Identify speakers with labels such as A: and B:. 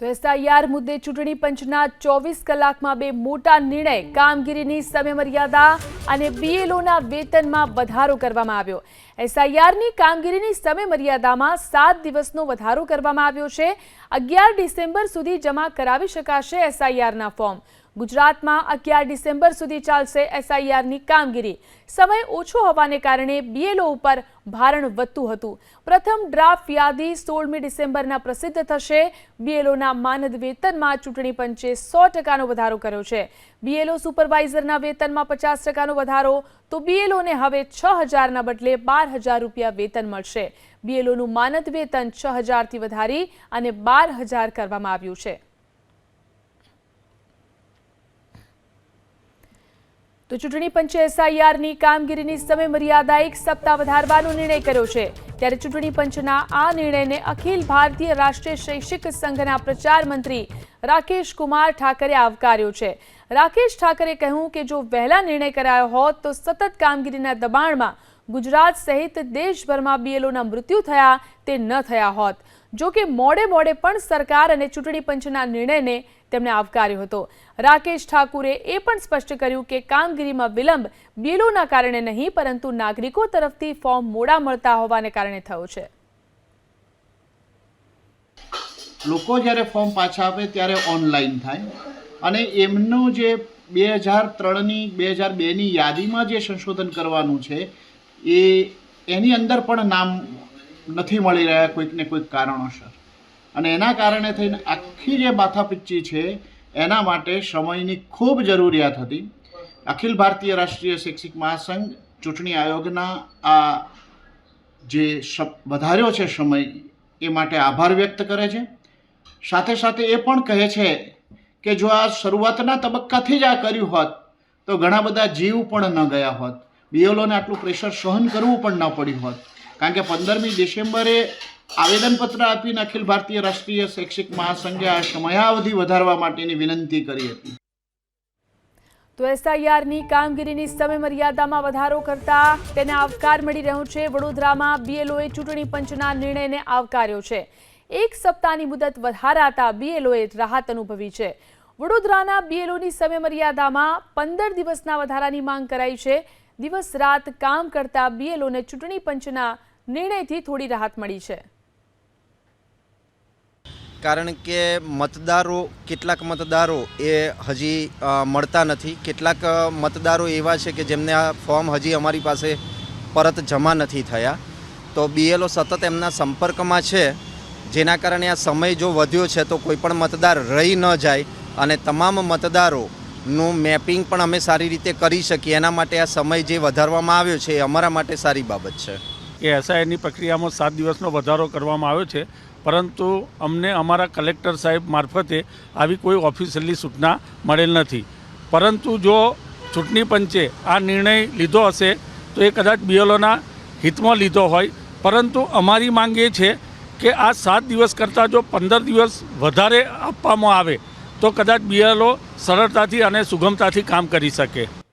A: તો એસઆઈઆર મુદ્દે ચૂંટણી પંચના ચોવીસ કલાકમાં બે મોટા નિર્ણય કામગીરીની સમયમર્યાદા અને બીએલઓના વેતનમાં વધારો કરવામાં આવ્યો. એસઆઈઆરની કામગીરીની સમયમર્યાદામાં સાત દિવસનો વધારો કરવામાં આવ્યો છે. અગિયાર ડિસેમ્બર સુધી જમા કરાવી શકાશે એસઆઈઆરના ફોર્મ. ગુજરાતમાં અગિયાર ડિસેમ્બર સુધી ચાલશે એસઆઈઆરની કામગીરી. સમય ઓછો હોવાને કારણે બીએલઓ ઉપર ભારણ વધતું હતું. પ્રથમ ડ્રાફ્ટ યાદી સોળમી ડિસેમ્બરના પ્રસિદ્ધ થશે. બીએલઓના માનદ વેતનમાં ચૂંટણી પંચે સો ટકાનો વધારો કર્યો છે. બીએલઓ સુપરવાઇઝરના વેતનમાં પચાસ ટકાનો વધારો. તો બીએલઓને હવે છ હજારના બદલે બાર હજાર રૂપિયા વેતન મળશે. બીએલઓનું માનદ વેતન છ હજારથી વધારી અને બાર હજાર કરવામાં આવ્યું છે. તો ચૂંટણી પંચે એસઆઈઆરની કામગીરીની સમયમર્યાદા એક સપ્તાહ વધારવાનો નિર્ણય કર્યો છે. ત્યારે ચૂંટણી પંચના આ નિર્ણયને અખિલ ભારતીય રાષ્ટ્રીય શૈક્ષિક સંઘના પ્રચાર મંત્રી રાકેશ કુમાર ઠાકરે આવકાર્યો છે. રાકેશ ઠાકરે કહ્યું કે જો વહેલા નિર્ણય કરાયો હોત તો સતત કામગીરીના દબાણમાં ગુજરાત સહિત દેશભરમાં બીએલઓના મૃત્યુ થયા તે ન થયા હોત. જો કે મોડે મોડે પણ સરકાર અને ચૂંટણી પંચના નિર્ણયને તેમણે આવકાર્યો હતો. રાકેશ ઠાકુરે એ પણ સ્પષ્ટ કર્યું કે કામગીરીમાં વિલંબ બીએલઓના કારણે નહીં, પરંતુ નાગરિકો તરફથી ફોર્મ મોડા મળતા હોવાને કારણે થયો છે.
B: લોકો જ્યારે ફોર્મ પાછા આપે ત્યારે ઓનલાઈન થાય અને એમનું જે બે હજાર ત્રણની, બે હજાર બેની યાદીમાં જે સંશોધન કરવાનું છે એ એની અંદર પણ નામ નથી મળી રહ્યા કોઈકને કોઈક કારણોસર. અને એના કારણે થઈને આખી જે માથાપિચ્ચી છે, એના માટે સમયની ખૂબ જરૂરિયાત હતી. અખિલ ભારતીય રાષ્ટ્રીય શૈક્ષિક મહાસંઘ ચૂંટણી આયોગના આ જે વધાર્યો છે સમય, એ માટે આભાર વ્યક્ત કરે છે. સાથે સાથે એ પણ કહે છે કે જો આ શરૂઆતના તબક્કાથી જ આ કર્યું હોત, તો ઘણા બધા જીવ પણ ન ગયા હોત. બીએલઓને આટલું પ્રેશર સહન કરવું પણ ન પડ્યું હોત. કારણ કે પંદરમી ડિસેમ્બરે આવેદનપત્ર આપીને અખિલ ભારતીય રાષ્ટ્રીય શૈક્ષિક મહાસંઘે આ સમયાવધિ વધારવા માટેની વિનંતી કરી હતી.
A: તો એસઆઈઆરની કામગીરીની સમય વધારો કરતા તેને આવકાર મળી રહ્યો છે. વડોદરામાં બીએલઓએ ચૂંટણી પંચના નિર્ણયને આવકાર્યો છે. એક સપ્તાહની મુદત વધારાતા બીએલઓએ રાહત અનુભવી છે. વડોદરાના બીએલઓની સમયમર્યાદામાં પંદર દિવસના વધારાની માંગ કરાઈ છે. દિવસ રાત કામ કરતા બીએલઓને ચૂંટણી પંચના નિર્ણયથી થોડી રાહત મળી છે.
C: કારણ કે મતદારો, કેટલાક મતદારો એ હજી મળતા નથી. કેટલાક મતદારો એવા છે કે જેમને આ ફોર્મ હજી અમારી પાસે પરત જમા નથી થયા. તો બીએલઓ સતત એમના સંપર્કમાં છે. જેના કારણે આ સમય જો વધ્યો છે તો કોઈ પણ મતદાર રહી ન જાય અને તમામ મતદારોનું મેપિંગ પણ અમે સારી રીતે કરી શકીએ. એના માટે આ સમય જે વધારવામાં આવ્યો છે એ અમારા માટે સારી બાબત છે.
D: કે એસઆઈની પ્રક્રિયામાં સાત દિવસનો વધારો કરવામાં આવ્યો છે. પરંતુ અમને અમારા કલેક્ટર સાહેબ મારફતે આવી કોઈ ઓફિશિયલી સૂચના મળેલ નથી. પરંતુ જો ચૂંટણી પંચે આ નિર્ણય લીધો હશે, તો એ કદાચ બીએલઓના હિતમાં લીધો હોય. પરંતુ અમારી માંગ એ છે કે આ સાત દિવસ કરતાં જો પંદર દિવસ વધારે આપવામાં આવે તો કદાચ બીએલઓ સરળતાથી અને સુગમતાથી કામ કરી શકે.